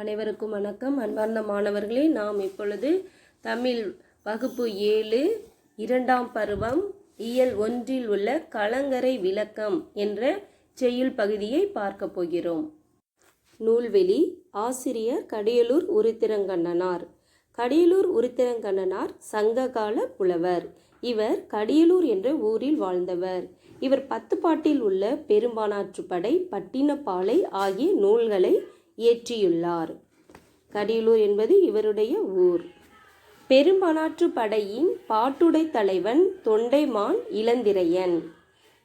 அனைவருக்கும் வணக்கம். அன்பார்ந்த மாணவர்களே நாம் இப்பொழுது தமிழ் வகுப்பு ஏழு இரண்டாம் பருவம் இயல் ஒன்றில் உள்ள கலங்கரை விளக்கம் என்ற செய்யுள் பகுதியை பார்க்க போகிறோம். நூல்வெளி ஆசிரியர் கடியலூர் உருத்திரங்கண்ணனார். கடியலூர் உருத்திரங்கண்ணனார் சங்ககால புலவர். இவர் கடியலூர் என்ற ஊரில் வாழ்ந்தவர். இவர் பத்துப்பாட்டில் உள்ள பெரும்பானாற்றுப்படை பட்டினப்பாலை ஆகிய நூல்களை இயற்றியுள்ளார் கடியலூர் என்பது இவருடைய ஊர். பெரும்பனாற்று படையின் பாட்டுடை தலைவன் தொண்டைமான் இளந்திரையன்.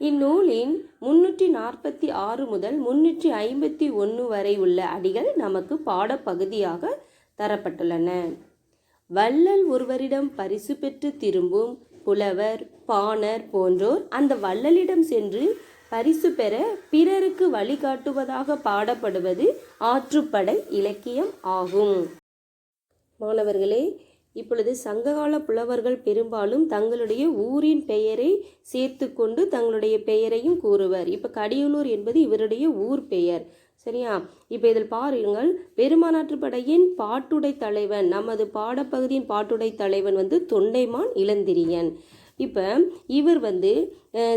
இந்நூலின் முன்னூற்றி நாற்பத்தி ஆறு முதல் முன்னூற்றி ஐம்பத்தி ஒன்று வரை உள்ள அடிகள் நமக்கு பாடப்பகுதியாக தரப்பட்டுள்ளன. வள்ளல் ஒருவரிடம் பரிசு பெற்று திரும்பும் புலவர் பாணர் போன்றோர் அந்த வள்ளலிடம் சென்று பரிசு பெற பிறருக்கு வழிகாட்டுவதாக பாடப்படுவது ஆற்றுப்படை இலக்கியம் ஆகும். மாணவர்களே இப்பொழுது சங்ககால புலவர்கள் பெரும்பாலும் தங்களுடைய ஊரின் பெயரை சேர்த்து கொண்டு தங்களுடைய பெயரையும் கூறுவர். இப்போ கடியலூர் என்பது இவருடைய ஊர் பெயர். சரியா? இப்போ இதில் பாருங்கள் பெருமானாற்றுப்படையின் பாட்டுடை தலைவன் நமது பாடப்பகுதியின் பாட்டுடை தலைவன் வந்து தொண்டைமான் இளந்திரியன். இப்போ இவர் வந்து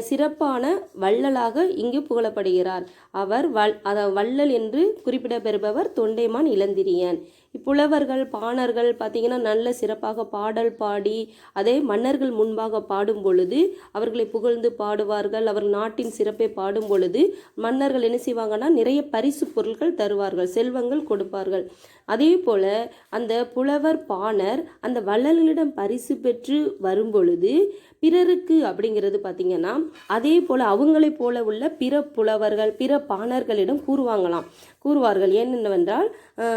சிறப்பான வள்ளலாக இங்கு புகழப்படுகிறார். அவர் வல் அத வள்ளல் என்று குறிப்பிடப்பெறுபவர் தொண்டைமான் இளந்திரியன். புலவர்கள் பாணர்கள் பார்த்திங்கன்னா நல்ல சிறப்பாக பாடல் பாடி அதே மன்னர்கள் முன்பாக பாடும் பொழுது அவர்களை புகழ்ந்து பாடுவார்கள். அவர் நாட்டின் சிறப்பை பாடும் பொழுது மன்னர்கள் என்ன செய்வாங்கன்னா நிறைய பரிசு பொருட்கள் தருவார்கள் செல்வங்கள் கொடுப்பார்கள். அதே போல் அந்த புலவர் பாணர் அந்த வள்ளல்களிடம் பரிசு பெற்று வரும் பொழுது பிறருக்கு அப்படிங்கிறது பார்த்திங்கன்னா அதே போல் அவங்களைப் போல உள்ள பிற புலவர்கள் பிற பாணர்களிடம் கூறுவாங்களாம். கூறுவார்கள் ஏனென்றால்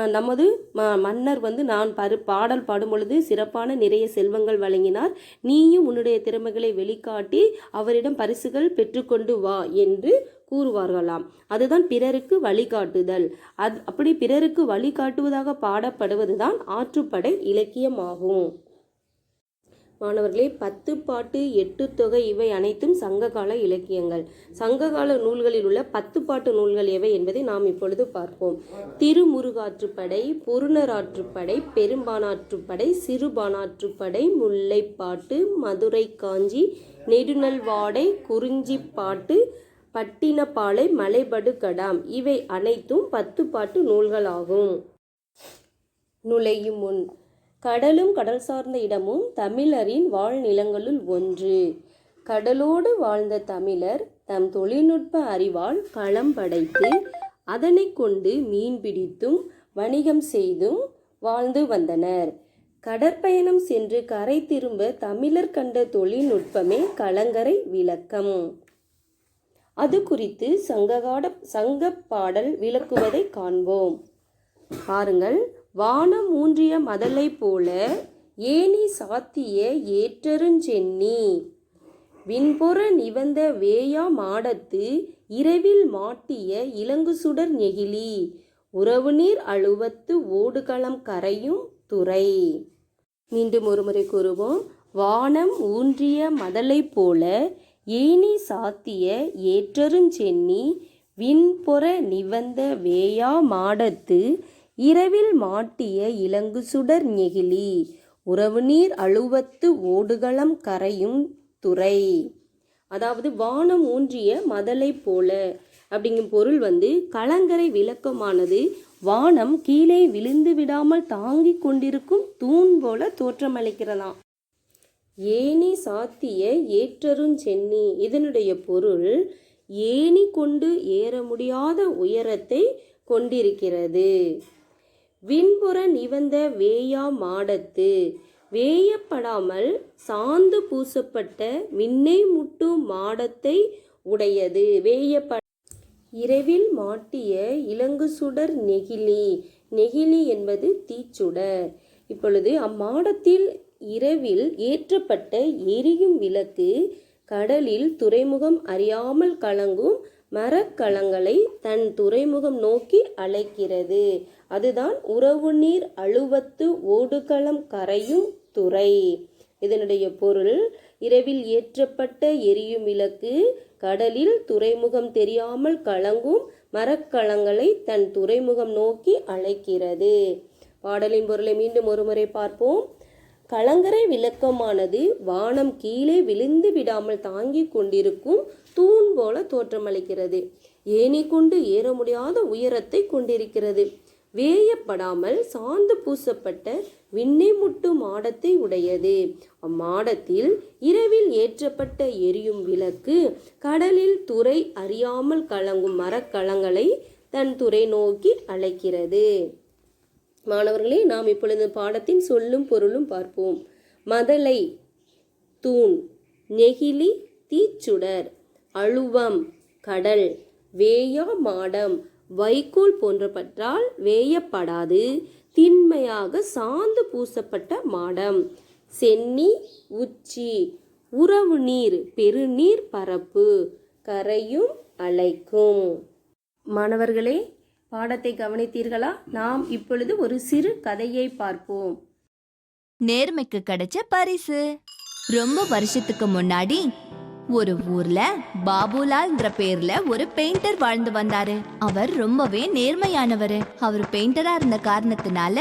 நமது ம- மன்னர் வந்து நான் பரு பாடல் பாடும் பொழுது சிறப்பான நிறைய செல்வங்கள் வழங்கினார். நீயும் உன்னுடைய திறமைகளை வெளிக்காட்டி அவரிடம் பரிசுகள் பெற்றுக்கொண்டு வா என்று கூறுவார்களாம். அதுதான் பிறருக்கு வழிகாட்டுதல். அது அப்படி பிறருக்கு வழிகாட்டுவதாக பாடப்படுவதுதான் ஆற்றுப்படை இலக்கியமாகும். மாணவர்களே பத்து பாட்டு எட்டு தொகை இவை அனைத்தும் சங்ககால இலக்கியங்கள். சங்ககால நூல்களில் உள்ள பத்து பாட்டு நூல்கள் எவை என்பதை நாம் இப்பொழுது பார்ப்போம். திருமுருகாற்றுப்படை பொருணராற்றுப்படை பெரும்பானாற்றுப்படை சிறுபானாற்றுப்படை முல்லைப்பாட்டு மதுரை காஞ்சி நெடுநல்வாடை குறிஞ்சிப்பாட்டு பட்டினப்பாலை மலைபடுகடாம். இவை அனைத்தும் பத்து பாட்டு நூல்களாகும். நுழையும் முன் கடலும் கடல் சார்ந்த இடமும் தமிழரின் வாழ்நிலங்களுள் ஒன்று. கடலோடு வாழ்ந்த தமிழர் தம் தொழில்நுட்ப அறிவால் களம் படைத்து அதனை கொண்டு மீன் பிடித்தும் வணிகம் செய்தும் வாழ்ந்து வந்தனர். கடற்பயணம் சென்று கரை திரும்ப தமிழர் கண்ட தொழில்நுட்பமே கலங்கரை விளக்கம். அது குறித்து சங்ககாட சங்க பாடல் விளக்குவதை காண்போம். பாருங்கள் வானம் ஊன்றிய மதலை போல ஏனி சாத்திய ஏற்றருஞ்சென்னி விண்பொற நிவந்த வேயா மாடத்து இரவில் மாட்டிய இலங்கு சுடர் நெகிழி. உறவு நீர் அழுவத்து ஓடுகளம் கரையும் துறை. மீண்டும் ஒருமுறை கூறுவோம். வானம் ஊன்றிய மதலை போல ஏனி சாத்திய ஏற்றருஞ்சென்னி விண்பொற நிவந்த வேயா மாடத்து இரவில் மாட்டிய இலங்கு சுடர் நெகிழி உறவு நீர் அழுவத்து ஓடுகளம் கரையும் துறை. அதாவது வானம் ஊன்றிய மதலை போல. அப்படிங்கும் பொருள் வந்து கலங்கரை விளக்கமானது வானம் கீழே விழுந்து விடாமல் தாங்கிக் கொண்டிருக்கும் தூண் போல தோற்றமளிக்கிறதாம். ஏணி சாத்திய ஏற்றருஞ்சென்னி இதனுடைய பொருள் ஏணி கொண்டு ஏற முடியாத உயரத்தை கொண்டிருக்கிறது. விண்புற நிவந்த வேயா மாடத்து. வேயப்படாமல் சாந்து பூசப்பட்ட விண்ணை முட்டு மாடத்தை உடையது. வேயப்ப இரவில் மாட்டிய இலங்கு சுடர் நெகிழி. நெகிழி என்பது தீச்சுடர். இப்பொழுது அம்மாடத்தில் இரவில் ஏற்றப்பட்ட எரியும் விளக்கு கடலில் துறைமுகம் அறியாமல் கலங்கும் மரக்கலங்களை தன் துறைமுகம் நோக்கி அழைக்கிறது. அதுதான் உறவு நீர் அழுவத்து ஓடுகளம் கரையும் துறை. இதனுடைய பொருள் இரவில் ஏற்றப்பட்ட எரியும் விளக்கு கடலில் துறைமுகம் தெரியாமல் கலங்கும் மரக்கலங்களை தன் துறைமுகம் நோக்கி அழைக்கிறது. பாடலின் பொருளை மீண்டும் ஒருமுறை பார்ப்போம். கலங்கரை விளக்கமானது வானம் கீழே விழுந்து விடாமல் தாங்கிக் கொண்டிருக்கும் தூண் போல தோற்றமளிக்கிறது. ஏணி கொண்டு ஏற முடியாத உயரத்தை கொண்டிருக்கிறது. வேயப்படாமல் சாந்து பூசப்பட்ட விண்ணை முட்டு மாடத்தை உடையது. அம்மாடத்தில் இரவில் ஏற்றப்பட்ட எரியும் விளக்கு கடலில் துறை அறியாமல் கலங்கும் மரக்கலங்களை தன் துறை நோக்கி அழைக்கிறது. மாணவர்களே நாம் இப்பொழுது பாடத்தின் சொல்லும் பொருளும் பார்ப்போம். மதலை தூண் நெகிழி தீச்சுடர் அழுவம் கடல் வேயா மாடம் வைக்கோல் போன்றவற்றால் வேயப்படாது திண்மையாக சாந்து பூசப்பட்ட மாடம் சென்னி உச்சி உறவு நீர் பெருநீர் பரப்பு கரையும் அழைக்கும் மாணவர்களே பாடத்தை கவனித்தீர்களா? நாம் இப்பொழுது ஒரு சிறு கதையை பார்ப்போம். நேர்மைக்கு கிடைச்ச பரிசு. ரொம்ப வருஷத்துக்கு முன்னாடி ஒரு ஊர்ல பாபுலால்ன்ற பேர்ல ஒரு பெயிண்டர் வாழ்ந்து வந்தாரு. அவர் ரொம்பவே நேர்மையானவரு. அவர் பெயிண்டரா இருந்த காரணத்தினால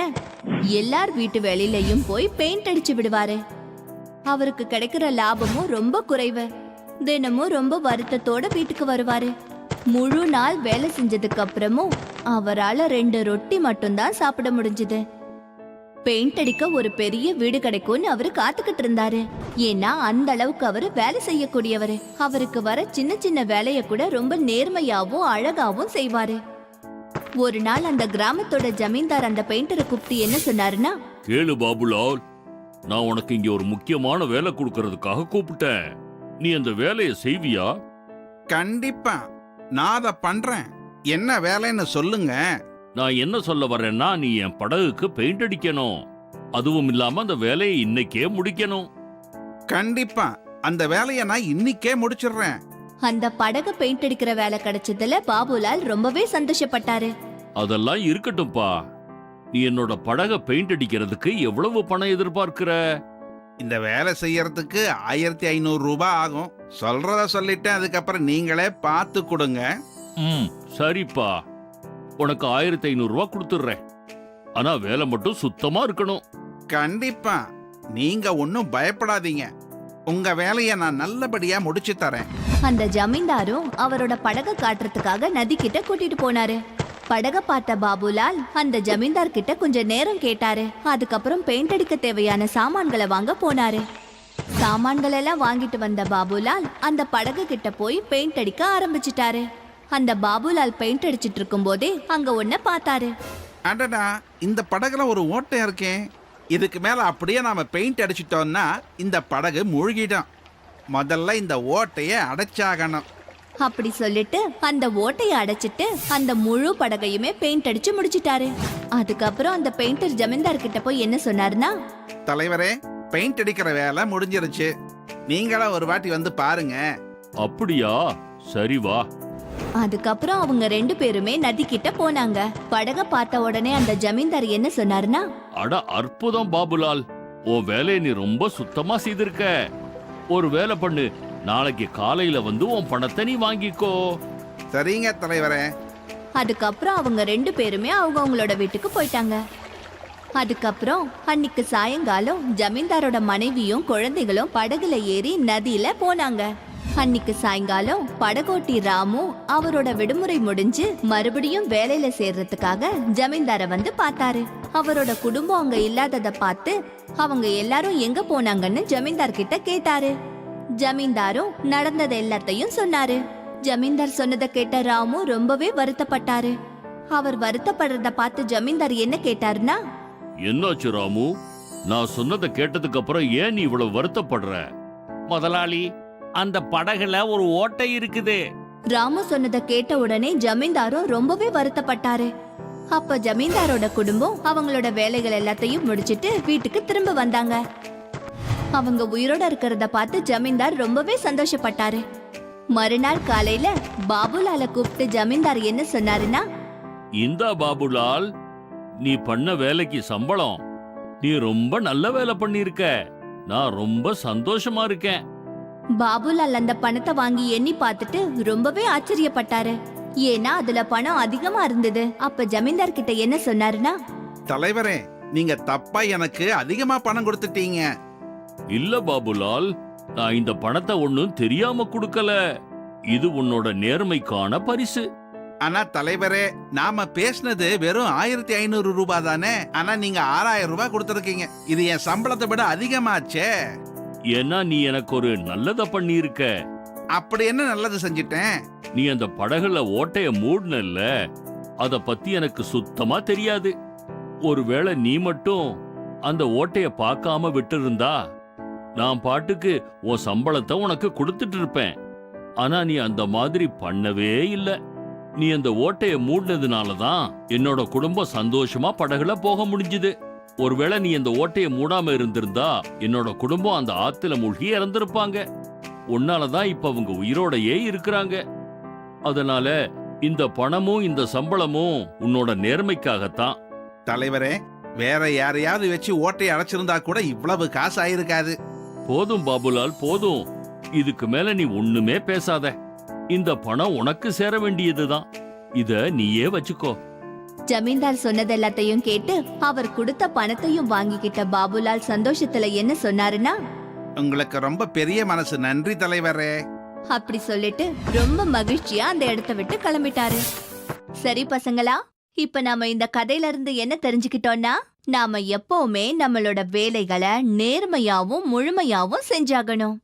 எல்லார் வீட்டு வெளியிலயும் போய் பெயிண்ட் அடிச்சு விடுவாரு. அவருக்கு கிடைக்கிற லாபமும் ரொம்ப குறைவு. தினமும் ரொம்ப வருத்தத்தோட வீட்டுக்கு வருவாரு. முழு நாள் வேலை செஞ்சதுக்கு அப்புறமும் அவரால ரெண்டு ரொட்டி மட்டும்தான் சாப்பிட முடிஞ்சது. பெயிண்ட் அடிக்க ஒரு பெரிய வீடு கிடைக்கும்னு அவரு காத்துக்கிட்டு இருந்தாரு. ஏன்னா அந்த அளவுக்கு அவரு வேலை செய்யக்கூடியவரு. அவருக்கு வர சின்ன சின்ன வேலைய கூட ரொம்ப நேர்மையாவும் அழகாவும் செய்வாரு. ஒரு நாள் அந்த கிராமத்தோட ஜமீன்தார் அந்த பெயிண்டரை கூப்பிட்டு என்ன சொன்னாருன்னா கேளு பாபுலால் நான் உனக்கு இங்க ஒரு முக்கியமான வேலை கொடுக்கறதுக்காக கூப்பிட்டேன். நீ அந்த வேலையை செய்வியா? கண்டிப்பா. நான் அதை பண்றேன். என்ன வேலைன்னு சொல்லுங்க. நான் என்ன சொல்ல வரேன்னா நீ என் படகுக்கு பெயிண்ட் அடிக்கணும். அதுவும் இல்லாம அந்த வேலையை இன்னைக்கே முடிக்கணும். கண்டிப்பா. அந்த வேலையை நான் இன்னிக்கே முடிச்சிடுறேன். அந்த படகு பெயிண்ட் அடிக்கிற வேலை கிடைச்சதுல பாபுலால் ரொம்பவே சந்தோஷப்பட்டாரு. அதெல்லாம் இருக்கட்டும்பா. நீ என்னோட படக பெயிண்ட் அடிக்கிறதுக்கு எவ்வளவு பணம் எதிர்பார்க்கிற? இந்த வேலை செய்யறதுக்கு ஆயிரத்தி ஐநூறு ரூபாய் ஆகும். சொல்றத சொல்லிட்டேன் அதுக்கப்புறம் நீங்களே பார்த்து கொடுங்க. ம் சரிப்பா. உனக்கு ஆயிரத்தி ஐநூறு ரூபாய் கொடுத்துட்றேன். ஆனா வேலை மட்டும் சுத்தமா இருக்கணும். கண்டிப்பா. நீங்க ஒன்றும் பயப்படாதீங்க. உங்க வேலையை நான் நல்லபடியா முடிச்சு தரேன். அந்த ஜமீன்தாரும் அவரோட படக காட்டுறதுக்காக நதி கிட்ட கூட்டிட்டு போனாரு. படக பார்த்த பாபுலால் அந்த ஜமீன்தார் கிட்ட கொஞ்ச நேரம் கேட்டாரு. அதுக்கப்புறம் பெயிண்ட் அடிக்க தேவையான சாமான்களை வாங்க போனாரு. சாமான்கள் எல்லாம் வாங்கிட்டு வந்த பாபுலால் அந்த படகு கிட்ட போய் பெயிண்ட் அடிக்க ஆரம்பிச்சிட்டாரு. அந்த பாபுலால் பெயிண்ட் அடிச்சிட்டு இருக்கும் போதே அங்க ஒன்ன பார்த்தாரு. அடடா இந்த படகுல ஒரு ஓட்டை இருக்கேன் இதுக்கு மேல அப்படியே நாம பெயிண்ட் அடிச்சிட்டோம்னா இந்த படகு மூழ்கிடும். முதல்ல இந்த ஓட்டையை அடைச்சாகணும். அப்படி சொல்லிட்டு அந்த ஓட்டையை அடைச்சிட்டு அந்த முழு படகையுமே பெயிண்ட் அடிச்சு முடிச்சிட்டாரு. அதுக்கப்புறம் அந்த பெயிண்டர் ஜமீன்தார் கிட்ட போய் என்ன சொன்னாருன்னா தலைவரே பெயிண்ட் அடிக்கிற வேலை முடிஞ்சிருச்சு. நீங்களா ஒரு வாட்டி வந்து பாருங்க. அப்படியா? சரி வா. அதுக்கப்புறம் அவங்க ரெண்டு பேருமே நதி கிட்ட போனாங்க. படக பார்த்த உடனே அந்த ஜமீன்தார் என்ன சொன்னாருன்னா அட அற்புதம் பாபுலால். உன் வேலையை நீ ரொம்ப சுத்தமா செய்திருக்க. ஒரு வேலை பண்ணு நாளைக்கு காலையில வந்து உன் பணத்தை நீ வாங்கிக்கோ. சரிங்க தலைவரே. அதுக்கப்புறம் அவங்க ரெண்டு பேருமே அவங்க அவங்களோட வீட்டுக்கு போயிட்டாங்க. அதுக்கப்புறம் அன்னைக்கு சாயங்காலம் ஜமீன்தாரோட மனைவியும் குழந்தைகளும் படகுல ஏறி நதியில போனாங்க. அன்னைக்கு சாயங்காலம் படகோட்டி ராமு அவரோட விடுமுறை முடிஞ்சு மறுபடியும் வேலையில சேர்றதுக்காக ஜமீன்தார வந்து பார்த்தாரு. அவரோட குடும்பம் அங்க இல்லாதத பார்த்து அவங்க எல்லாரும் எங்க போனாங்கன்னு ஜமீன்தார் கிட்ட கேட்டாரு. ஜமீன்தாரும் நடந்தது எல்லாத்தையும் சொன்னாரு. ஜமீன்தார் சொன்னதை கேட்ட ராமு ரொம்பவே வருத்தப்பட்டாரு. அவர் வருத்தப்படுறத பார்த்து ஜமீன்தார் என்ன கேட்டாருன்னா என்னாச்சு ராமு? நான் சொன்னதை கேட்டதுக்கு அப்புறம் ஏன் நீ இவ்வளவு வருத்தப்படுற? முதலாளி அந்த படகுல ஒரு ஓட்டை இருக்குது. ராமு சொன்னதை கேட்ட உடனே ஜமீன்தாரும் ரொம்பவே வருத்தப்பட்டாரு. அப்ப ஜமீன்தாரோட குடும்பம் அவங்களோட வேலைகள் எல்லாத்தையும் முடிச்சிட்டு வீட்டுக்கு திரும்ப வந்தாங்க. அவங்க உயிரோட இருக்கிறத பார்த்து ஜமீன்தார் ரொம்பவே சந்தோஷப்பட்டாரு. மறுநாள் காலையில பாபுலால கூப்பிட்டு ஜமீன்தார் என்ன சொன்னாருன்னா இந்தா பாபுலால் நீ பண்ண வேலைக்கு சம்பளம். நீ ரொம்ப நல்ல வேலை பண்ணிருக்க. நான் ரொம்ப சந்தோஷமா இருக்கேன். பாபுலால் அந்த பணத்தை வாங்கி எண்ணி பார்த்துட்டு ரொம்பவே ஆச்சரியப்பட்டாரு. ஏன்னா அதுல பணம் அதிகமா இருந்தது. அப்ப ஜமீன்தார் கிட்ட என்ன சொன்னாருன்னா தலைவரே நீங்க தப்பா எனக்கு அதிகமா பணம் கொடுத்துட்டீங்க. இல்ல பாபுலால் நான் இந்த பணத்தை ஒண்ணும் தெரியாம கொடுக்கல. இது உன்னோட நேர்மைக்கான பரிசு. ஆனா தலைவரே நாம பேசினது வெறும் ஆயிரத்தி ஐநூறு ரூபாய் தானே? ஆனா நீங்க ஆறாயிரம் ரூபாய் கொடுத்துருக்கீங்க. இது என் சம்பளத்தை விட அதிகமாச்சே. ஏன்னா நீ எனக்கு ஒரு நல்லத பண்ணியிருக்க. அப்படி என்ன நல்லது செஞ்சிட்டேன்? நீ அந்த படகுல ஓட்டைய மூடுனல்ல. அத பத்தி எனக்கு சுத்தமா தெரியாது. ஒருவேளை நீ மட்டும் அந்த ஓட்டைய பார்க்காம விட்டிருந்தா நான் பாட்டுக்கு உன் சம்பளத்தை உனக்கு கொடுத்துட்டு இருப்பேன். ஆனா நீ அந்த மாதிரி பண்ணவே இல்ல. நீ அந்த ஓட்டைய மூடினதுனால தான் என்னோட குடும்பம் சந்தோஷமா படகுல போக முடிஞ்சுது. ஒருவேளை நீ அந்த ஓட்டைய மூடாம இருந்திருந்தா என்னோட குடும்பம் அந்த ஆத்துல மூழ்கி இறந்திருப்பாங்க. உன்னாலதான் இப்ப அவங்க உயிரோடையே இருக்கிறாங்க. அதனால இந்த பணமும் இந்த சம்பளமும் உன்னோட நேர்மைக்காகத்தான். தலைவரே வேற யாரையாவது வச்சு ஓட்டையை அடைச்சிருந்தா கூட இவ்வளவு காசு ஆயிருக்காது போதும் பாபுலால் போதும். இதுக்கு மேல நீ ஒண்ணுமே பேசாத. இந்த பணம் உனக்கு சேர வேண்டியதுதான். இத நீயே வச்சுக்கோ. ஜமீன்தார் சொன்னது எல்லாத்தையும் கேட்டு அவர் கொடுத்த பணத்தையும் வாங்கிக்கிட்ட பாபுலால் சந்தோஷத்துல என்ன சொன்னாருன்னா? உங்களுக்கு ரொம்ப பெரிய மனசு. நன்றி தலைவரே. அப்படி சொல்லிட்டு ரொம்ப மகிழ்ச்சியா அந்த இடத்த விட்டு கிளம்பிட்டாரு. சரி பசங்களா இப்ப நாம இந்த கதையில இருந்து என்ன தெரிஞ்சுக்கிட்டோம்னா நாம எப்பவுமே நம்மளோட வேலைகளை நேர்மையாவும் முழுமையாவும் செஞ்சாகணும்.